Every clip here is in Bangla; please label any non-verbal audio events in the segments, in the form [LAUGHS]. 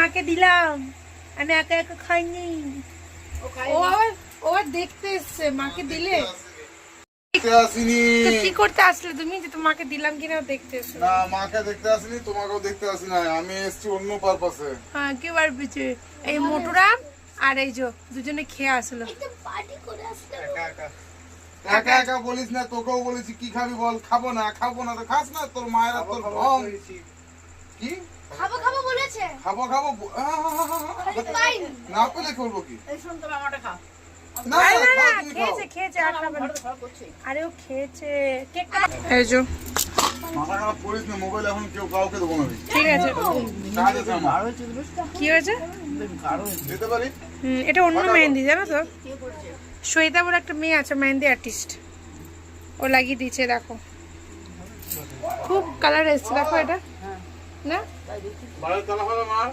মাকে দিলাম। আমি একা একা খাইনি। ও দেখতে এসছে মাকে দিলে। দেখতে আসিনি। তো কি করতে আসলে তুমি? যে তোমাকে দিলাম কিনা দেখতে এসছো। না মাকে দেখতে আসিনি তোমাকেও দেখতে আসি না আমি এসেছি অন্য পারপাসে হ্যাঁ কে বার পিছে। এই মোটুরাম আর এই যে দুজনে খেয়ে আসলো। একা একা। বলিস না তোকেও বলেছি কি খাবি বল? খাব না খাব না তো খাস না তোর মায়ের আর তোর কি খাব খাব বলেছে? খাব খাব ব- না পেলে করব কি? এই শোন তুমি আমারটা খাও। আরে না খাও, না তুমি খাও। খেয়েছে খেয়েছে আর খাবে না। ঘরে তো খারাপ করছে। আরে ও খেয়েছে। কেক এই যে। মাথা খারাপ করিস না মোবাইল এখন কেউ কাউকে দেবো না আমি। ঠিক আছে। কাজ আছে আমার। আরও হচ্ছে বুঝতে কি হয়েছে? আরও যেতে পারি? হুম, এটা অন্য মেহেন্দি জানো তো? কে করছে বলে একটা মেয়ে আছে মেহেন্দি আর্টিস্ট ও লাগিয়ে দিয়েছে দেখো। খুব কালার এসছে দেখো এটা। না? বাড়ির তালা হলো মার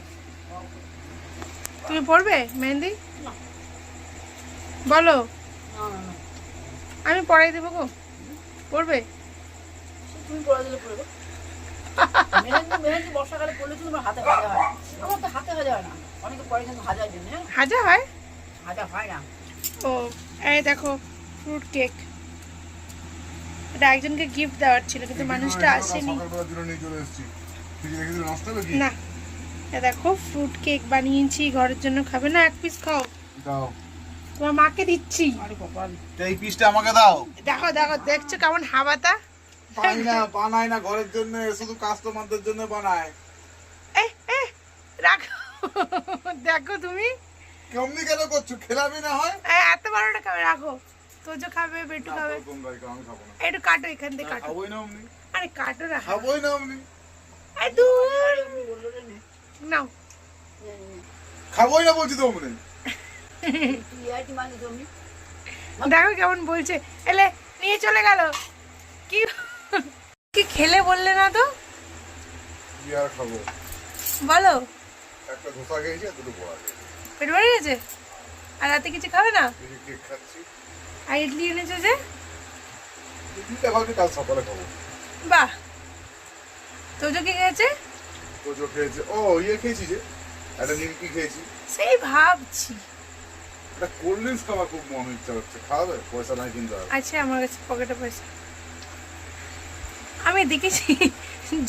তুমি পড়বে মেহেন্দি? বলো। না না না। আমি পড়াই দেবো গো। পড়বে? তুমি পড়ে দিলে পড়ে মেহেন্দি মেহেন্দি বর্ষাকালে পড়লে আমার হাতে ভাজা হয়। আমার তো হাতে ভাজা হয় না। অনেকে পরে কিন্তু ভাজার জন্য। হ্যাঁ? হাজা হয় হয় না। ও এই দেখো ফ্রুট কেক। এটা একজনকে গিফট দেওয়ার ছিল কিন্তু মানুষটা আসেনি। না। এ দেখো ফ্রুট কেক বানিয়েছি ঘরের জন্য খাবে। না এক পিস খাও। দাও। তোমার মাকে দিচ্ছি। এই পিসটা আমাকে দাও। দেখো দেখো দেখছ কেমন হাওয়াতা পাই না বানাই না ঘরের জন্য শুধু কাস্টমারদের জন্য বানায়। এ এ রাখো। দেখো তুমি। কেমনি কেন করছ? খেলাবি না হয়? এত বড়টা খাবে রাখো। তোজো খাবে বেটু খাবে। না। একটু কাটো এখান থেকে কাটো। খাবোই না অমনি। আরে কাটো রাখো খাবোই না অমনি। নাও। খাবোই না বলছি তো অমনি ইয়াটি মানে। দেখো কেমন বলছে। এলে নিয়ে চলে গেল। কি কি খেলে বললে না তো? কি আর খাব? বলো। একটা ধোসা খেয়েছি আর দুটো বড়া পেট ভরে গেছে? আর রাতে কিছু খাবে না? আর ইডলি এনেছে যে? ইডলিটা ভাবছি কাল সকালে খাব। বাহ। তোজো কি খেয়েছে? তো জো খেয়েছে। ও ইয়ে খেয়েছি যে একটা নিমকি খেয়েছি। সেই ভাবছি। একটা কোল্ড ড্রিঙ্কস খাওয়ার খুব মন ইচ্ছা হচ্ছে। খাওয়াবে? পয়সা নাই কিন্তু আছে আমার কাছে পকেটে পয়সা। আমি দেখেছি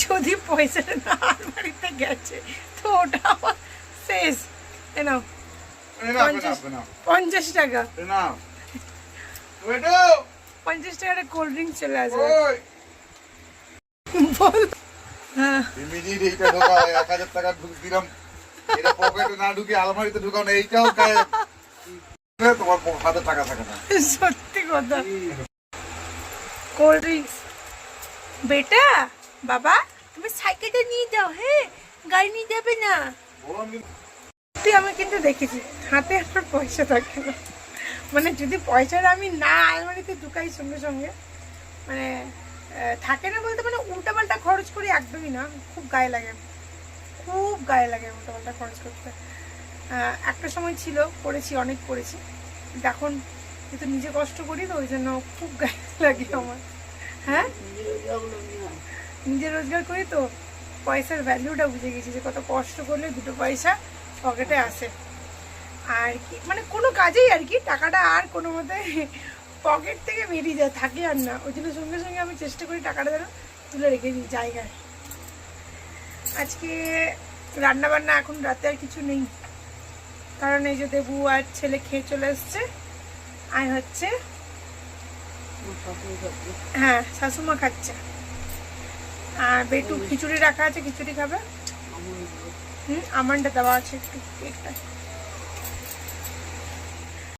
যদি পয়সাটা না আলমারিতে গেছে তো ওটা আমার শেষ। এ নাও এ না, আপে না, আপে না। পঞ্চাশ টাকা পঞ্চাশ টাকাটা কোল্ড ড্রিঙ্ক চলে আসবে। বল। হ্যাঁ। Immediate এইটা ঢোকাও, এক হাজার টাকা ঢুক- দিলাম। এটা পকেটে না ঢুকে আলমারিতে ঢুকাও না, এইটাও তোমার হাতে টাকা থাকে না। সত্যি কথা। কোল্ড ড্রিঙ্কস বেটা বাবা তুমি সাইকেলটা নিয়ে যাও হ্যাঁ? গাড়ি নিয়ে যাবে না। তুই আমি কিন্তু দেখেছি হাতে আমার পয়সা থাকে না। মানে যদি পয়সাটা আমি না আলমারিতে ঢুকাই সঙ্গে সঙ্গে মানে থাকে না বলতে মানে উল্টাপাল্টা খরচ করি একদমই না। খুব গায়ে লাগে। খুব গায়ে লাগে উল্টাপাল্টা খরচ করতে। একটা সময় ছিল, করেছি, অনেক করেছি। কিন্তু এখন যেহেতু নিজে কষ্ট করি, তো ওই জন্য খুব গায়ে [LAUGHS] লাগে আমার। হ্যাঁ? নিজে রোজগার করি তো পয়সার ভ্যালুটা বুঝে গেছি যে কত কষ্ট করলে দুটো পয়সা পকেটে আসে। আর কি মানে কোনো কাজেই আর কি টাকাটা আর কোনো মতে পকেট থেকে বেরিয়ে যায়, থাকে আর না। ওই জন্য সঙ্গে সঙ্গে আমি চেষ্টা করি টাকাটা যেন তুলে রেখে দিই জায়গায়। আজকে রান্না বান্না এখন রাতে আর কিছু নেই। কারণ এই যে দেবু আর ছেলে খেয়ে চলে এসছে। আর হচ্ছে হ্যাঁ শাশুমা খাচ্ছে। আর বেটু খিচুড়ি রাখা আছে, খিচুড়ি খাবে? হুম আমানটা দেওয়া আছে একটু কেকটা